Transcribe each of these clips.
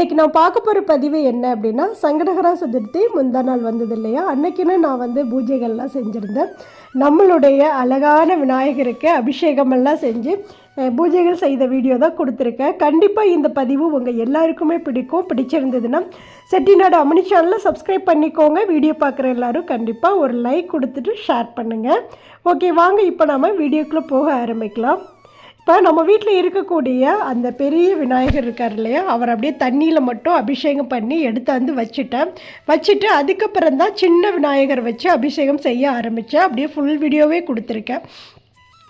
இன்றைக்கி நான் பார்க்க போகிற பதிவு என்ன அப்படின்னா சங்கடகரா சதுர்த்தி முந்தா நாள் வந்தது இல்லையா? அன்னைக்குன்னு நான் வந்து பூஜைகள்லாம் செஞ்சுருந்தேன். நம்மளுடைய அழகான விநாயகருக்கு அபிஷேகமெல்லாம் செஞ்சு பூஜைகள் செய்த வீடியோ தான் கொடுத்துருக்கேன். கண்டிப்பாக இந்த பதிவு உங்கள் எல்லாருக்குமே பிடிக்கும் பிடிச்சிருந்ததுன்னா செட்டிநாடு அமினி சேனலில் சப்ஸ்கிரைப் பண்ணிக்கோங்க. வீடியோ பார்க்குற எல்லாரும் கண்டிப்பாக ஒரு லைக் கொடுத்துட்டு ஷேர் பண்ணுங்கள் ஓகே வாங்க இப்போ நாம் வீடியோக்குள்ளே போக ஆரம்பிக்கலாம். இப்போ நம்ம வீட்டில் இருக்கக்கூடிய அந்த பெரிய விநாயகர் இருக்கார் இல்லையா அவர் அப்படியே தண்ணியில் மட்டும் அபிஷேகம் பண்ணி எடுத்தாந்து வச்சுட்டேன். வச்சுட்டு அதுக்கப்புறம் தான் சின்ன விநாயகர் வச்சு அபிஷேகம் செய்ய ஆரம்பித்தேன் அப்படியே ஃபுல் வீடியோவே கொடுத்துருக்கேன்.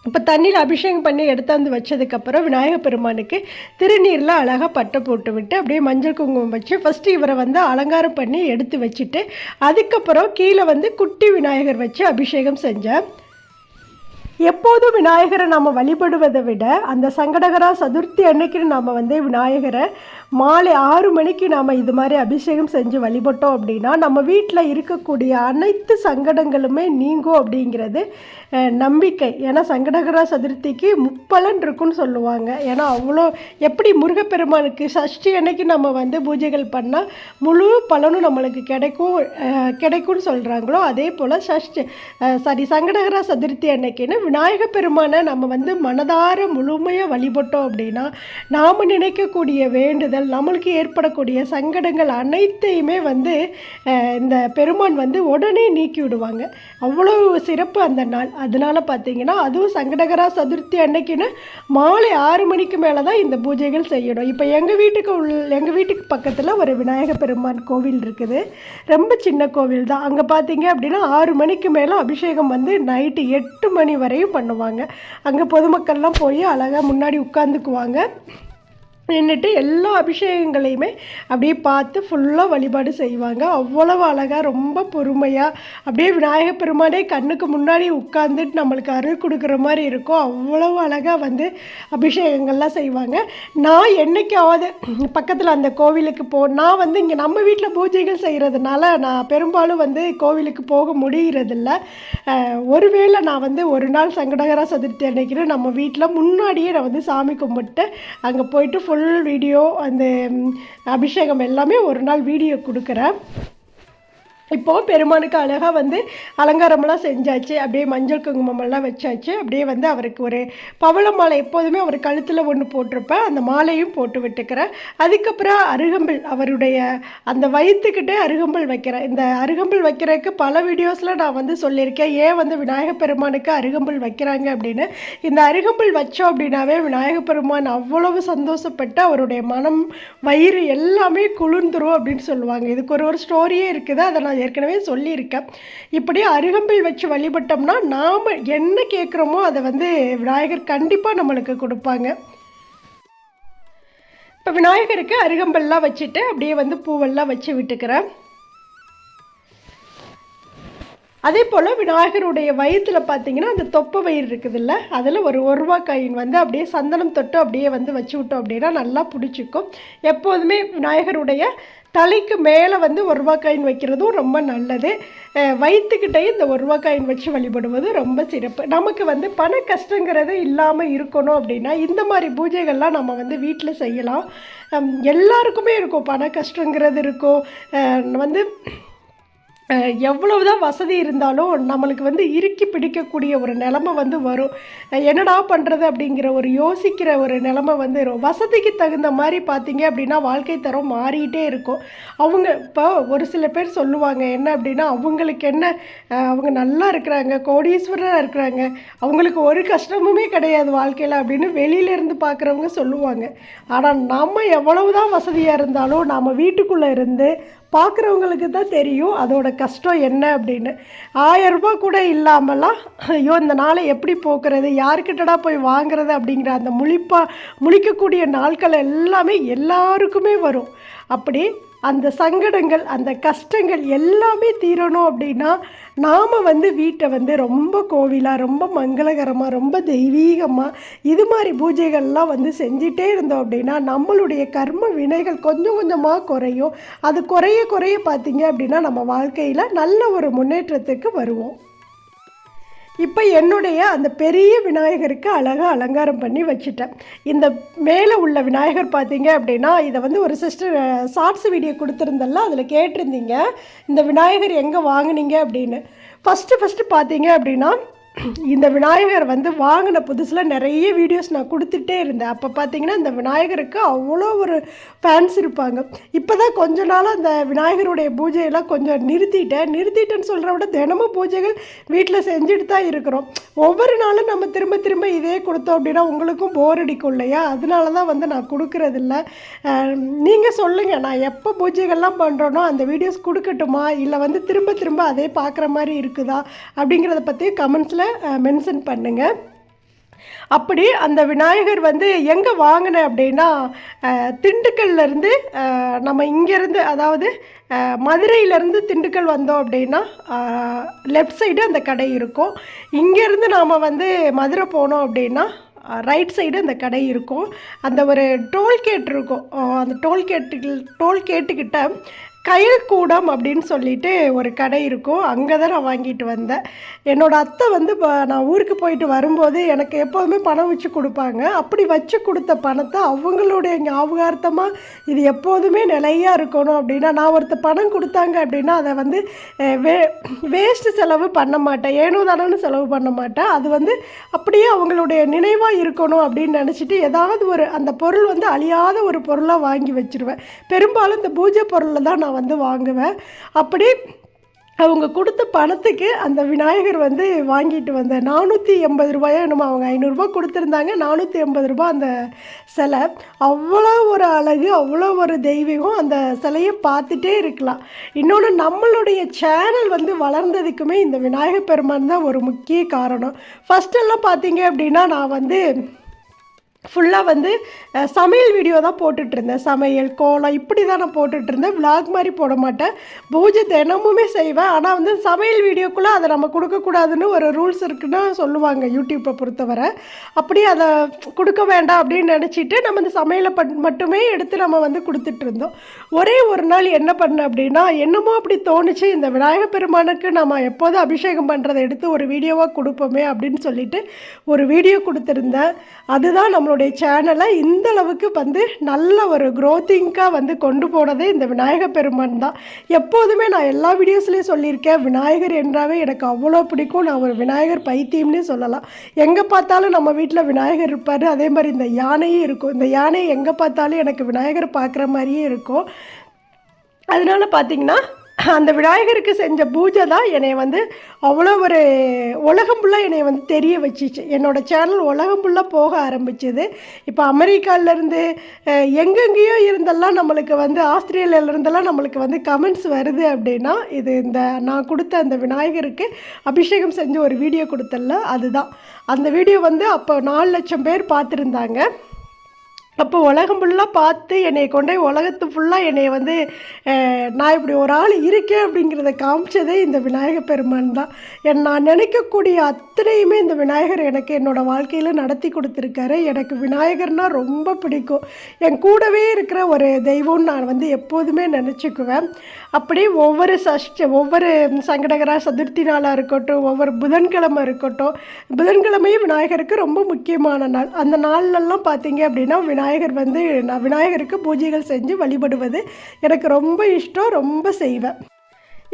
இப்போ தண்ணியில் அபிஷேகம் பண்ணி எடுத்தாந்து வச்சதுக்கப்புறம் விநாயகர் பெருமானுக்கு திருநீரில் அழகாக பட்டை போட்டு விட்டு அப்படியே மஞ்சள் குங்குமம் வச்சு ஃபஸ்ட்டு இவரை வந்து அலங்காரம் பண்ணி எடுத்து வச்சுட்டு அதுக்கப்புறம் கீழே வந்து குட்டி விநாயகர் வச்சு அபிஷேகம் செஞ்சேன். எப்போதும் விநாயகரை நாம் வழிபடுவதை விட அந்த சங்கடகரா சதுர்த்தி அன்னைக்கு நாம் வந்து விநாயகரை மாலை ஆறு மணிக்கு நாம் இது மாதிரி அபிஷேகம் செஞ்சு வழிபட்டோம் அப்படின்னா நம்ம வீட்டில் இருக்கக்கூடிய அனைத்து சங்கடங்களுமே நீங்கும் அப்படிங்கிறது நம்பிக்கை. ஏன்னா சங்கடகரா சதுர்த்திக்கு முப்பலன் இருக்குன்னு சொல்லுவாங்க. ஏன்னா அவ்வளோ எப்படி முருகப்பெருமானுக்கு சஷ்டி அன்னைக்கு நம்ம வந்து பூஜைகள் பண்ணால் முழு பலனும் நம்மளுக்கு கிடைக்கும் கிடைக்கும்னு சொல்கிறாங்களோ அதே போல் சஷ்டி சாரி சங்கடகரா சதுர்த்தி அன்னைக்குன்னு விநாயக பெருமானை நம்ம வந்து மனதார முழுமையாக வழிபட்டோம் அப்படின்னா நாம் நினைக்கக்கூடிய வேண்டுதல் நம்மளுக்கு ஏற்படக்கூடிய சங்கடங்கள் அனைத்தையுமே வந்து இந்த பெருமான் வந்து உடனே நீக்கி விடுவாங்க. அவ்வளோ சிறப்பு அந்த நாள். அதனால் பார்த்தீங்கன்னா அதுவும் சங்கடகரா சதுர்த்தி அன்னைக்குன்னு மாலை ஆறு மணிக்கு மேலே தான் இந்த பூஜைகள் செய்யணும். இப்போ எங்கள் வீட்டுக்கு உள் எங்கள் வீட்டுக்கு பக்கத்தில் ஒரு விநாயக பெருமான் கோவில் இருக்குது. ரொம்ப சின்ன கோவில் தான். அங்கே பார்த்தீங்க அப்படின்னா ஆறு மணிக்கு மேலே அபிஷேகம் வந்து நைட்டு எட்டு மணி வரையும் பண்ணுவாங்க. அங்கே பொதுமக்கள்லாம் போய் அழகாக முன்னாடி உட்காந்துக்குவாங்க நின்றுட்டு எல்லா அபிஷேகங்களையுமே அப்படியே பார்த்து ஃபுல்லாக வழிபாடு செய்வாங்க. அவ்வளவு அழகாக ரொம்ப பொறுமையாக அப்படியே விநாயகப் பெருமானே கண்ணுக்கு முன்னாடி உட்காந்துட்டு நம்மளுக்கு அருள் கொடுக்குற மாதிரி இருக்கும். அவ்வளவு அழகாக வந்து அபிஷேகங்கள்லாம் செய்வாங்க. நான் என்னைக்காவது பக்கத்தில் அந்த கோவிலுக்கு போ நான் வந்து இங்கே நம்ம வீட்டில் பூஜைகள் செய்கிறதுனால நான் பெரும்பாலும் வந்து கோவிலுக்கு போக முடிகிறதில்ல ஒருவேளை நான் வந்து ஒரு நாள் சங்கடகரா சதுர்த்தி அன்னைக்கு நம்ம வீட்டில் முன்னாடியே நான் வந்து சாமி கும்பிட்டு அங்கே போயிட்டு ஃபுல் வீடியோ அந்த அபிஷேகம் எல்லாமே ஒரு நாள் வீடியோ கொடுக்குறேன். இப்போது பெருமானுக்கு அழகாக வந்து அலங்காரமெல்லாம் செஞ்சாச்சு. அப்படியே மஞ்சள் குங்குமமெல்லாம் வச்சாச்சு. அப்படியே வந்து அவருக்கு ஒரு பவள மாலை எப்போதுமே அவர் கழுத்தில் ஒன்று போட்டிருப்பேன் அந்த மாலையும் போட்டு விட்டுக்கிறேன் அதுக்கப்புறம் அருகம்பில் அவருடைய அந்த வயிற்றுக்கிட்டே அருகம்பில் வைக்கிறேன் இந்த அருகம்பில் வைக்கிறதுக்கு பல வீடியோஸில் நான் வந்து சொல்லியிருக்கேன். ஏன் வந்து விநாயகப் பெருமானுக்கு அருகம்பில் வைக்கிறாங்க அப்படின்னு. இந்த அருகம்பில் வச்சோம் அப்படின்னாவே விநாயகப் பெருமான் அவ்வளவு சந்தோஷப்பட்டு அவருடைய மனம் வயிறு எல்லாமே குளிர்ந்துரும் அப்படின்னு சொல்லுவாங்க. இதுக்கு ஒரு ஒரு ஸ்டோரியே இருக்குது. அதை நான் ஏற்கனவே சொல்லியிருக்கேன். இப்படி அருகம்பில் வச்சு வழிபட்டோம்னா நாம் என்ன கேட்குறோமோ அதை வந்து விநாயகர் கண்டிப்பாக நம்மளுக்கு கொடுப்பாங்க. இப்போ விநாயகருக்கு அருகம்பெல்லாம் வச்சுட்டு அப்படியே வந்து பூவெல்லாம் வச்சு விட்டுக்கிறேன். அதே போல் விநாயகருடைய வயிற்றில் பார்த்தீங்கன்னா அந்த தொப்பை வயிறு இருக்குதுல்ல அதில் ஒரு ஒரு ரூபா காயின் வந்து அப்படியே சந்தனம் தொட்டு அப்படியே வந்து வச்சு விட்டோம் அப்படின்னா நல்லா பிடிச்சிக்கும். எப்போதுமே விநாயகருடைய தலைக்கு மேலே வந்து ஒரு ரூபா காயின் வைக்கிறதும் ரொம்ப நல்லது. வயிற்றுக்கிட்டே வயிற்றுக்கிட்டேயும் இந்த ஒரு ரூபா காயின் வச்சு வழிபடுவது ரொம்ப சிறப்பு. நமக்கு வந்து பண கஷ்டங்கிறது இல்லாமல் இருக்கணும் அப்படின்னா இந்த மாதிரி பூஜைகள்லாம் நம்ம வந்து வீட்டில் செய்யலாம். எல்லாருக்குமே இருக்கும். பண கஷ்டங்கிறது இருக்கும். வந்து எவ்வளவு எவ்வளவுதான் வசதி இருந்தாலும் நம்மளுக்கு வந்து இறுக்கி பிடிக்கக்கூடிய ஒரு நிலமை வந்து வரும். என்னடா பண்ணுறது அப்படிங்கிற ஒரு யோசிக்கிற ஒரு நிலமை வந்து வசதிக்கு தகுந்த மாதிரி பார்த்தீங்க அப்படின்னா வாழ்க்கை தரம் மாறிக்கிட்டே இருக்கும். அவங்க இப்போ ஒரு சில பேர் சொல்லுவாங்க என்ன அப்படின்னா அவங்களுக்கு என்ன அவங்க நல்லா இருக்கிறாங்க கோடீஸ்வரராக இருக்கிறாங்க. அவங்களுக்கு ஒரு கஷ்டமுமே கிடையாது வாழ்க்கையில் அப்படின்னு வெளியிலேருந்து பார்க்குறவங்க சொல்லுவாங்க. ஆனால் நம்ம எவ்வளவுதான் வசதியாக இருந்தாலும் நாம் வீட்டுக்குள்ளே இருந்து பார்க்குறவங்களுக்கு தான் தெரியும் அதோட கஷ்டம் என்ன அப்படின்னு. ஆயிரம் ரூபாய் கூட இல்லாமலாம் ஐயோ இந்த நாளை எப்படி போக்குறது யாருக்கிட்டடா போய் வாங்குறது அப்படிங்கிற அந்த முழிப்பா முழிக்கக்கூடிய நாட்கள் எல்லாமே எல்லாருக்குமே வரும். அப்படி அந்த சங்கடங்கள் அந்த கஷ்டங்கள் எல்லாமே தீரணும் அப்படின்னா நாம் வந்து வீட்டை வந்து ரொம்ப கோவிலாக ரொம்ப மங்களகரமாக ரொம்ப தெய்வீகமாக இது மாதிரி பூஜைகள்லாம் வந்து செஞ்சிட்டே இருந்தோம் அப்படின்னா நம்மளுடைய கர்ம வினைகள் கொஞ்சம் கொஞ்சமாக குறையும். அது குறைய குறைய பார்த்தீங்க அப்படின்னா நம்ம வாழ்க்கையில் நல்ல ஒரு முன்னேற்றத்துக்கு வருவோம். இப்போ என்னுடைய அந்த பெரிய விநாயகருக்கு அழகாக அலங்காரம் பண்ணி வச்சுட்டேன். இந்த மேலே உள்ள விநாயகர் பார்த்தீங்க அப்படின்னா இதை வந்து ஒரு சிஸ்டர் ஷார்ட்ஸ் வீடியோ கொடுத்துருந்தல்ல அதில் கேட்டிருந்தீங்க இந்த விநாயகர் எங்கே வாங்குனீங்க அப்படின்னு. ஃபஸ்ட்டு ஃபஸ்ட்டு பார்த்தீங்க அப்படின்னா இந்த விநாயகர் வந்து வாங்கின புதுசில் நிறைய வீடியோஸ் நான் கொடுத்துட்டே இருந்தேன். அப்போ பார்த்தீங்கன்னா இந்த விநாயகருக்கு அவ்வளோ ஒரு ஃபேன்ஸ் இருப்பாங்க. இப்போ தான் கொஞ்ச நாளாக அந்த விநாயகருடைய பூஜையெல்லாம் கொஞ்சம் நிறுத்திட்டேன். நிறுத்திட்டேன்னு சொல்கிற விட தினமும் பூஜைகள் வீட்டில் செஞ்சுட்டு தான் இருக்கிறோம். ஒவ்வொரு நாளும் நம்ம திரும்ப திரும்ப இதே கொடுத்தோம் அப்படின்னா உங்களுக்கும் போர் அடிக்கும் இல்லையா? அதனால தான் வந்து நான் கொடுக்கறதில்ல. நீங்கள் சொல்லுங்கள் நான் எப்போ பூஜைகள்லாம் பண்ணுறேனோ அந்த வீடியோஸ் கொடுக்கட்டுமா? இல்லை வந்து திரும்ப திரும்ப அதே பார்க்குற மாதிரி இருக்குதா? அப்படிங்கிறத பற்றி கமெண்ட்ஸில் மென்ஷன் பண்ணுங்கள் அப்படி அந்த விநாயகர் வந்து எங்கே வாங்கினேன் அப்படின்னா திண்டுக்கல்லேருந்து நம்ம இங்கேருந்து அதாவது மதுரையிலேருந்து திண்டுக்கல் வந்தோம் அப்படின்னா லெஃப்ட் சைடு அந்த கடை இருக்கும். இங்கேருந்து நாம் வந்து மதுரை போனோம் அப்படின்னா ரைட் சைடு அந்த கடை இருக்கும். அந்த ஒரு டோல்கேட் இருக்கும். அந்த டோல்கேட்டு டோல்கேட்டுக்கிட்ட கயல்கூடம் அப்படின்னு சொல்லிட்டு ஒரு கடை இருக்கும். அங்கே தான் நான் வாங்கிட்டு வந்தேன். என்னோடய அத்தை வந்து இப்போ நான் ஊருக்கு போயிட்டு வரும்போது எனக்கு எப்போதுமே பணம் வச்சு கொடுப்பாங்க. அப்படி வச்சு கொடுத்த பணத்தை அவங்களுடைய ஞாபகார்த்தமாக இது எப்போதுமே நிலையாக இருக்கணும் அப்படின்னா நான் ஒருத்த பணம் கொடுத்தாங்க அப்படின்னா அதை வந்து வே வேஸ்ட்டு செலவு பண்ண மாட்டேன். ஏனோ தானோன்னு செலவு பண்ண மாட்டேன். அது வந்து அப்படியே அவங்களுடைய நினைவாக இருக்கணும் அப்படின்னு நினச்சிட்டு ஏதாவது ஒரு அந்த பொருள் வந்து அழியாத ஒரு பொருளாக வாங்கி வச்சிருவேன். பெரும்பாலும் இந்த பூஜை பொருளில் தான் நான் வந்து வாங்குவேன். அப்படி அவங்க கொடுத்த பணத்துக்கு அந்த விநாயகர் வந்து வாங்கிட்டு வந்தேன் நானூற்றி எண்பது ரூபாயோ என்னமோ அவங்க ஐநூறுரூபா கொடுத்துருந்தாங்க. நானூற்றி எண்பது ரூபாய் அந்த சிலை. அவ்வளோ ஒரு அழகு அவ்வளோ ஒரு தெய்வீகம் அந்த சிலையை பார்த்துட்டே இருக்கலாம். இன்னொன்று நம்மளுடைய சேனல் வந்து வளர்ந்ததுக்குமே இந்த விநாயகர் பெருமான் தான் ஒரு முக்கிய காரணம். ஃபஸ்ட்டெல்லாம் பார்த்தீங்க அப்படின்னா நான் வந்து ஃபுல்லாக வந்து சமையல் வீடியோ தான் போட்டுட்ருந்தேன். சமையல் கோலம் இப்படி தான் நான் போட்டுட்ருந்தேன். இருந்தேன் மாதிரி போட மாட்டேன். பூஜை தினமுமே செய்வேன். ஆனால் வந்து சமையல் வீடியோக்குள்ளே அதை நம்ம கொடுக்கக்கூடாதுன்னு ஒரு ரூல்ஸ் இருக்குன்னு சொல்லுவாங்க யூடியூப்பை பொறுத்தவரை. அப்படி அதை கொடுக்க வேண்டாம் அப்படின்னு நினச்சிட்டு நம்ம இந்த சமையலை பட் மட்டுமே எடுத்து நம்ம வந்து கொடுத்துட்ருந்தோம். ஒரே ஒரு நாள் என்ன பண்ணேன் அப்படின்னா என்னமோ அப்படி தோணுச்சு. இந்த விநாயகர் பெருமானுக்கு நம்ம எப்போதும் அபிஷேகம் பண்ணுறதை எடுத்து ஒரு வீடியோவாக கொடுப்போமே அப்படின்னு சொல்லிட்டு ஒரு வீடியோ கொடுத்துருந்தேன். அதுதான் நம்மளுடைய சேனலை இந்த அளவுக்கு வந்து நல்ல ஒரு க்ரோத்திங்காக வந்து கொண்டு போனதே இந்த விநாயகர் பெருமான் தான். எப்போதுமே நான் எல்லா வீடியோஸ்லேயும் சொல்லியிருக்கேன் விநாயகர் என்றாவே எனக்கு அவ்வளோ பிடிக்கும். நான் ஒரு விநாயகர் பைத்தியம்னே சொல்லலாம். எங்கே பார்த்தாலும் நம்ம வீட்டில் விநாயகர் இருப்பார். அதே மாதிரி இந்த யானையும் இருக்கும். இந்த யானை எங்கே பார்த்தாலும் எனக்கு விநாயகர் பார்க்குற மாதிரியே இருக்கும். அதனால பார்த்தீங்கன்னா அந்த விநாயகருக்கு செஞ்ச பூஜை தான் என்னை வந்து அவ்வளோ ஒரு உலகம் ஃபுல்லாக என்னை வந்து தெரிய வச்சிச்சு. என்னோடய சேனல் உலகம் ஃபுல்லாக போக ஆரம்பிச்சது. இப்போ அமெரிக்காவிலேருந்து எங்கெங்கேயோ இருந்தெல்லாம் நம்மளுக்கு வந்து ஆஸ்திரேலியாவிலேருந்தெல்லாம் நம்மளுக்கு வந்து கமெண்ட்ஸ் வருது அப்படின்னா இது இந்த நான் கொடுத்த அந்த விநாயகருக்கு அபிஷேகம் செஞ்சு ஒரு வீடியோ கொடுத்தல அதுதான். அந்த வீடியோ வந்து அப்போ நாலு லட்சம் பேர் பார்த்துருந்தாங்க. அப்போ உலகம் ஃபுல்லாக பார்த்து என்னை கொண்டு போய் உலகத்து ஃபுல்லாக என்னை வந்து நான் இப்படி ஒரு ஆள் இருக்கேன் அப்படிங்கிறத காமிச்சதே இந்த விநாயகர் பெருமான் தான். என் நான் நினைக்கக்கூடிய அத்தனையுமே இந்த விநாயகர் எனக்கு என்னோடய வாழ்க்கையில் நடத்தி கொடுத்துருக்காரு. எனக்கு விநாயகர்னால் ரொம்ப பிடிக்கும். என் கூடவே இருக்கிற ஒரு தெய்வம்னு நான் வந்து எப்போதுமே நினச்சிக்குவேன். அப்படி ஒவ்வொரு சஷ்ட ஒவ்வொரு சங்கடகரா சதுர்த்தி நாளாக இருக்கட்டும் ஒவ்வொரு புதன்கிழமை இருக்கட்டும் புதன்கிழமையும் விநாயகருக்கு ரொம்ப முக்கியமான நாள். அந்த நாள்லலாம் பார்த்தீங்க அப்படின்னா விநாயகர் வந்து நான் விநாயகருக்கு பூஜைகள் செஞ்சு வழிபடுவது எனக்கு ரொம்ப இஷ்டம் ரொம்ப செய்வேன்.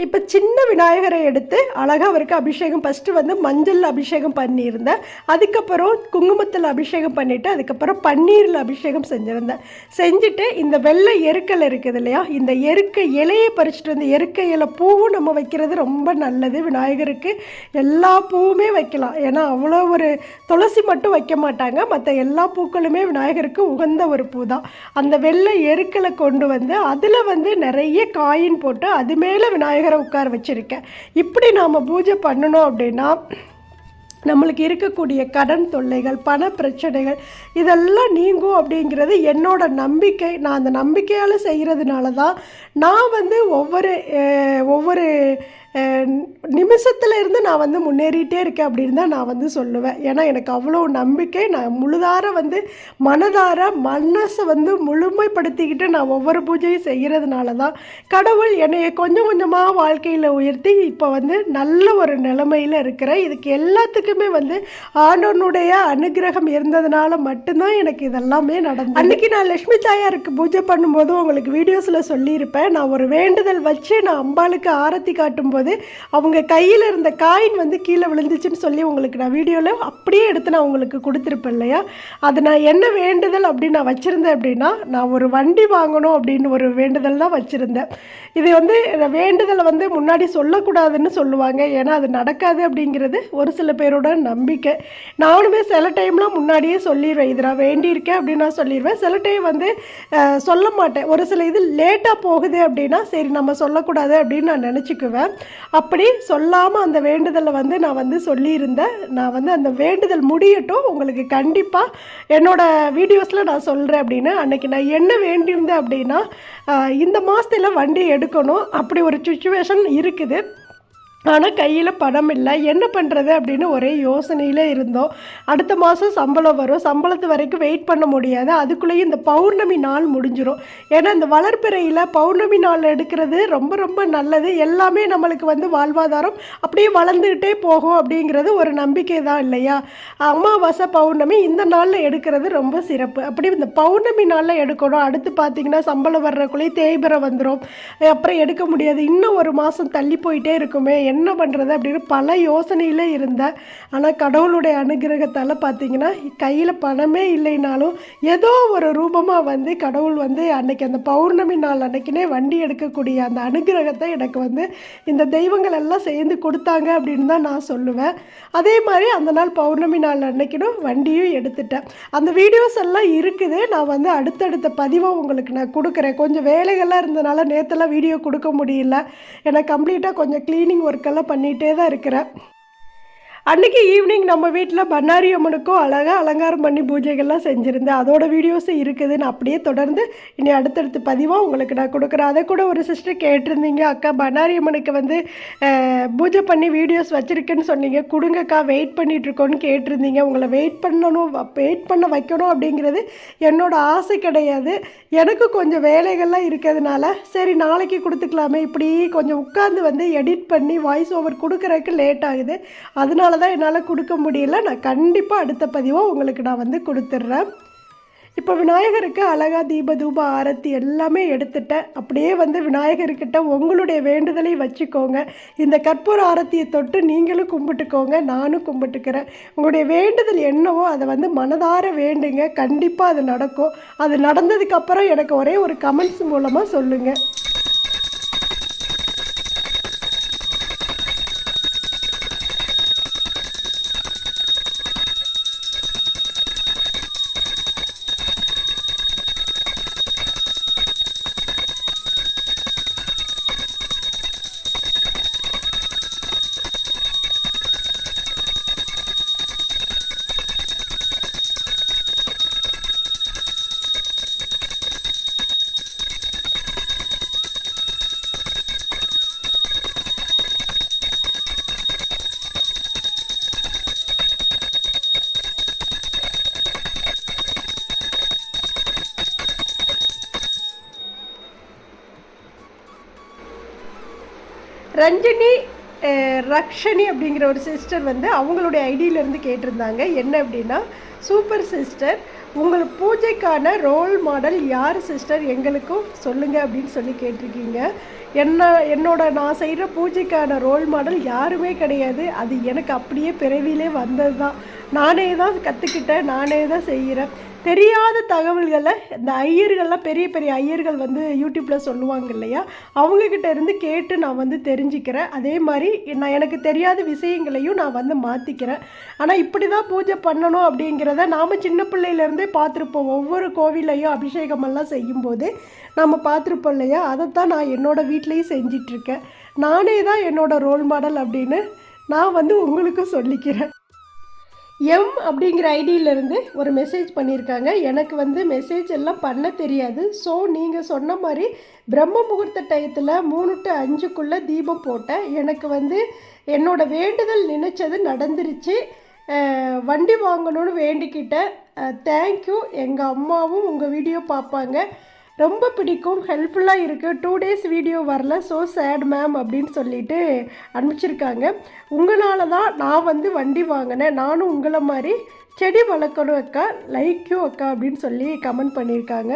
இப்போ சின்ன விநாயகரை எடுத்து அழகாக அவருக்கு அபிஷேகம் ஃபஸ்ட்டு வந்து மஞ்சள் அபிஷேகம் பண்ணியிருந்தேன். அதுக்கப்புறம் குங்குமத்தில் அபிஷேகம் பண்ணிவிட்டு அதுக்கப்புறம் பன்னீரில் அபிஷேகம் செஞ்சுருந்தேன். செஞ்சுட்டு இந்த வெள்ளை எருக்கல் இருக்குது இல்லையா இந்த எருக்க இலையை பறிச்சுட்டு வந்து எருக்க இலை பூவும் நம்ம வைக்கிறது ரொம்ப நல்லது விநாயகருக்கு. எல்லா பூவுமே வைக்கலாம். ஏன்னா அவ்வளோ ஒரு துளசி மட்டும் வைக்க மாட்டாங்க. மற்ற எல்லா பூக்களுமே விநாயகருக்கு உகந்த ஒரு பூ தான் அந்த வெள்ளை எருக்களை கொண்டு வந்து அதில் வந்து நிறைய காயின் போட்டு அது மேலே விநாயகர் உட்கார வச்சுருக்கேன். இப்படி நாம் பூஜை பண்ணணும் அப்படின்னா நம்மளுக்கு இருக்கக்கூடிய கடன் தொல்லைகள் பண பிரச்சனைகள் இதெல்லாம் நீங்கும் அப்படிங்கிறது என்னோட நம்பிக்கை. நான் அந்த நம்பிக்கையால் செய்கிறதுனால தான் நான் வந்து ஒவ்வொரு ஒவ்வொரு நிமிஷத்தில் இருந்து நான் வந்து முன்னேறிட்டே இருக்கேன் அப்படின்னு தான் நான் வந்து சொல்லுவேன். ஏன்னா எனக்கு அவ்வளோ நம்பிக்கை. நான் முழுதார வந்து மனதார மனசை வந்து முழுமைப்படுத்திக்கிட்டு நான் ஒவ்வொரு பூஜையும் செய்கிறதுனால தான் கடவுள் என்னைய கொஞ்சம் கொஞ்சமாக வாழ்க்கையில் உயர்த்தி இப்போ வந்து நல்ல ஒரு நிலைமையில் இருக்கிறேன். இதுக்கு எல்லாத்துக்குமே வந்து ஆண்டவனுடைய அனுகிரகம் இருந்ததுனால மட்டும்தான் எனக்கு இதெல்லாமே நடந்தது. அன்றைக்கி நான் லக்ஷ்மி தாயாருக்கு பூஜை பண்ணும்போது உங்களுக்கு வீடியோஸில் சொல்லியிருப்பேன். நான் ஒரு வேண்டுதல் வச்சு நான் அம்பாளுக்கு ஆரத்தி காட்டும்போது அவங்க கையில் இருந்த காயின் வந்து கீழே விழுந்துச்சுன்னு சொல்லி உங்களுக்கு நான் வீடியோவில் அப்படியே எடுத்து நான் உங்களுக்கு கொடுத்துருப்பேன் இல்லையா? அது நான் என்ன வேண்டுதல் அப்படின்னு நான் வச்சுருந்தேன் அப்படின்னா நான் ஒரு வண்டி வாங்கணும் அப்படின்னு ஒரு வேண்டுதல் தான் வச்சுருந்தேன். இது வந்து வேண்டுதலை வந்து முன்னாடி சொல்லக்கூடாதுன்னு சொல்லுவாங்க. ஏன்னா அது நடக்காது அப்படிங்கிறது ஒரு சில பேரோட நம்பிக்கை. நானுமே சில டைம்லாம் முன்னாடியே சொல்லிடுவேன். இது நான் வேண்டியிருக்கேன் அப்படின்னு நான் சொல்லிடுவேன். சில டைம் வந்து சொல்ல மாட்டேன். ஒரு சில இது லேட்டாக போகுது அப்படின்னா சரி நம்ம சொல்லக்கூடாது அப்படின்னு நான் நினச்சிக்குவேன். அப்படி சொல்லாமல் அந்த வேண்டுதலை வந்து நான் வந்து சொல்லியிருந்தேன். நான் வந்து அந்த வேண்டுதல் முடியட்டும். உங்களுக்கு கண்டிப்பாக என்னோட வீடியோஸில் நான் சொல்கிறேன் அப்படின்னு. அன்னைக்கு நான் என்ன வேண்டியிருந்தேன் அப்படின்னா இந்த மாதத்தில் வண்டி எடுக்கணும். அப்படி ஒரு சுச்சுவேஷன் இருக்குது. ஆனால் கையில் பணம் இல்லை. என்ன பண்ணுறது அப்படின்னு ஒரே யோசனையில் இருந்தோம். அடுத்த மாதம் சம்பளம் வரும். சம்பளத்து வரைக்கும் வெயிட் பண்ண முடியாது. அதுக்குள்ளேயும் இந்த பௌர்ணமி நாள் முடிஞ்சிடும் ஏன்னா இந்த வளர்ப்பிறையில் பௌர்ணமி நாள் எடுக்கிறது ரொம்ப ரொம்ப நல்லது. எல்லாமே நம்மளுக்கு வந்து வாழ்வாதாரம் அப்படியே வளர்ந்துக்கிட்டே போகும் அப்படிங்கிறது ஒரு நம்பிக்கை தான் இல்லையா? அமாவாசை பௌர்ணமி இந்த நாளில் எடுக்கிறது ரொம்ப சிறப்பு. அப்படி இந்த பௌர்ணமி நாளில் எடுக்கணும். அடுத்து பார்த்திங்கன்னா சம்பளம் வர்றக்குள்ளேயே தேய்பிறை வந்துடும் அப்புறம் எடுக்க முடியாது. இன்னும் ஒரு மாதம் தள்ளி போயிட்டே இருக்குமே. என்ன பண்ணுறது அப்படின்னு பல யோசனையில் இருந்தேன் ஆனால் கடவுளுடைய அனுகிரகத்தால் பார்த்தீங்கன்னா கையில் பணமே இல்லைனாலும் ஏதோ ஒரு ரூபமாக வந்து கடவுள் வந்து அன்னைக்கு அந்த பௌர்ணமி நாள் அன்னைக்குனே வண்டி எடுக்கக்கூடிய அந்த அனுகிரகத்தை எனக்கு வந்து இந்த தெய்வங்கள் எல்லாம் சேர்ந்து கொடுத்தாங்க அப்படின்னு தான் நான் சொல்லுவேன். அதே மாதிரி அந்த நாள் பௌர்ணமி நாள் அன்னைக்கினும் வண்டியும் எடுத்துட்டேன். அந்த வீடியோஸ் எல்லாம் இருக்குது. நான் வந்து அடுத்தடுத்த பதிவாக உங்களுக்கு நான் கொடுக்குறேன். கொஞ்சம் வேலைகள்லாம் இருந்தனால நேற்றுலாம் வீடியோ கொடுக்க முடியல. ஏன்னா கம்ப்ளீட்டாக கொஞ்சம் க்ளீனிங் ஒர்க் ஒர்க்கெல்லாம் பண்ணிகிட்டே தான் இருக்கிறேன். அன்றைக்கி ஈவினிங் நம்ம வீட்டில் பண்ணாரி அம்மனுக்கும் அழகாக அலங்காரம் பண்ணி பூஜைகள்லாம் செஞ்சுருந்தேன். அதோட வீடியோஸும் இருக்குது நான் அப்படியே தொடர்ந்து இனி அடுத்தடுத்து பதிவாக உங்களுக்கு நான் கொடுக்குறேன். அதை கூட ஒரு சிஸ்டர் கேட்டிருந்தீங்க அக்கா பண்ணாரி அம்மனுக்கு வந்து பூஜை பண்ணி வீடியோஸ் வச்சுருக்கேன்னு சொன்னீங்க. கொடுங்கக்கா வெயிட் பண்ணிகிட்ருக்கோன்னு கேட்டிருந்தீங்க. உங்களை வெயிட் பண்ணணும் வெயிட் பண்ண வைக்கணும் அப்படிங்கிறது என்னோட ஆசை கிடையாது. எனக்கு கொஞ்சம் வேலைகள்லாம் இருக்கிறதுனால சரி நாளைக்கு கொடுத்துக்கலாமே. இப்படி கொஞ்சம் உட்காந்து வந்து எடிட் பண்ணி வாய்ஸ் ஓவர் கொடுக்குறதுக்கு லேட் ஆகுது. அதனால தான் என்னால் கொடுக்க முடியல. நான் கண்டிப்பாக அடுத்த பதிவாக உங்களுக்கு நான் வந்து கொடுத்துட்றேன் இப்போ விநாயகருக்கு அழகா தீப தூப ஆரத்தி எல்லாமே எடுத்துட்டேன். அப்படியே வந்து விநாயகர்கிட்ட உங்களுடைய வேண்டுதலை வச்சுக்கோங்க. இந்த கற்பூர ஆரத்தியை தொட்டு நீங்களும் கும்பிட்டுக்கோங்க. நானும் கும்பிட்டுக்கிறேன். உங்களுடைய வேண்டுதல் என்னவோ அதை வந்து மனதார வேண்டுங்க. கண்டிப்பாக அது நடக்கும். அது நடந்ததுக்கப்புறம் எனக்கு ஒரே ஒரு கமெண்ட்ஸ் மூலமாக சொல்லுங்கள் ரஞ்சினி ரக்ஷனி அப்படிங்கிற ஒரு சிஸ்டர் வந்து அவங்களுடைய ஐடியிலேருந்து கேட்டிருந்தாங்க. என்ன அப்படின்னா சூப்பர் சிஸ்டர் உங்கள் பூஜைக்கான ரோல் மாடல் யார் சிஸ்டர் எங்களுக்கும் சொல்லுங்கள் அப்படின்னு சொல்லி கேட்டிருக்கீங்க. என்ன என்னோட நான் செய்கிற பூஜைக்கான ரோல் மாடல் யாருமே கிடையாது. அது எனக்கு அப்படியே பிறவிலே வந்தது தான் நானே தான் கற்றுக்கிட்டேன் நானே தான் செய்கிறேன். தெரியாத தகவல்களை இந்த ஐயர்கள்லாம் பெரிய பெரிய ஐயர்கள் வந்து யூடியூப்பில் சொல்லுவாங்க இல்லையா? அவங்கக்கிட்ட இருந்து கேட்டு நான் வந்து தெரிஞ்சுக்கிறேன். அதே மாதிரி நான் எனக்கு தெரியாத விஷயங்களையும் நான் வந்து மாற்றிக்கிறேன் ஆனால் இப்படி தான் பூஜை பண்ணணும் அப்படிங்கிறத நாம் சின்ன பிள்ளையிலேருந்தே பார்த்துருப்போம். ஒவ்வொரு கோவிலையும் அபிஷேகமெல்லாம் செய்யும்போது நம்ம பார்த்துருப்போம் இல்லையா? அதைத்தான் நான் என்னோடய வீட்லேயும் செஞ்சிட்ருக்கேன் நானே தான் என்னோடய ரோல் மாடல் அப்படின்னு நான் வந்து உங்களுக்கும் சொல்லிக்கிறேன். எம் அப்படிங்கிற ஐடியிலேருந்து ஒரு மெசேஜ் பண்ணியிருக்காங்க எனக்கு வந்து மெசேஜ் எல்லாம் பண்ண தெரியாது. ஸோ நீங்கள் சொன்ன மாதிரி பிரம்ம முகூர்த்த டயத்தில் மூணு டு அஞ்சுக்குள்ளே தீபம் போட்டேன். எனக்கு வந்து என்னோட வேண்டுதல் நினச்சது நடந்துருச்சு. வண்டி வாங்கணும்னு வேண்டிக்கிட்டேன். தேங்க்யூ எங்கள் அம்மாவும் உங்கள் வீடியோ பார்ப்பாங்க. ரொம்ப பிடிக்கும் ஹெல்ப்ஃபுல்லாக இருக்குது டூ டேஸ் வீடியோ வரல. ஸோ சேட் மேம் அப்படின்னு சொல்லிட்டு அனுப்பிச்சிருக்காங்க. உங்களால் தான் நான் வந்து வண்டி வாங்கினேன். நானும் உங்களை மாதிரி செடி வளர்க்கணும் அக்கா. லைக்யூ அக்கா அப்படின்னு சொல்லி கமெண்ட் பண்ணியிருக்காங்க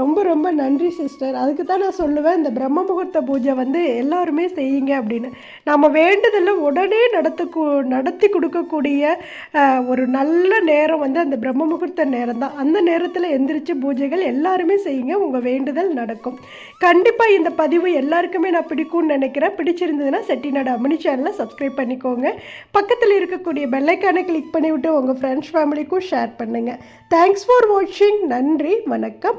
ரொம்ப ரொம்ப நன்றி சிஸ்டர் அதுக்கு தான் நான் சொல்லுவேன் இந்த பிரம்ம முகூர்த்த பூஜை வந்து எல்லாருமே செய்யுங்க அப்படின்னு. நம்ம வேண்டுதலை உடனே நடத்த நடத்தி கொடுக்கக்கூடிய ஒரு நல்ல நேரம் வந்து அந்த பிரம்ம முகூர்த்த நேரம் தான். அந்த நேரத்தில் எந்திரிச்சு பூஜைகள் எல்லாருமே செய்யுங்க உங்கள் வேண்டுதல் நடக்கும். கண்டிப்பாக இந்த பதிவு எல்லாருக்குமே நான் பிடிக்கும்னு நினைக்கிறேன். பிடிச்சிருந்ததுன்னா செட்டிநாடு அம்மனி சேனலை சப்ஸ்கிரைப் பண்ணிக்கோங்க. பக்கத்தில் இருக்கக்கூடிய பெல்லைக்கானை கிளிக் பண்ணிவிட்டு உங்கள் ஃப்ரெண்ட்ஸ் ஃபேமிலிக்கும் ஷேர் பண்ணுங்கள் தேங்க்ஸ் ஃபார் வாட்சிங் நன்றி வணக்கம்.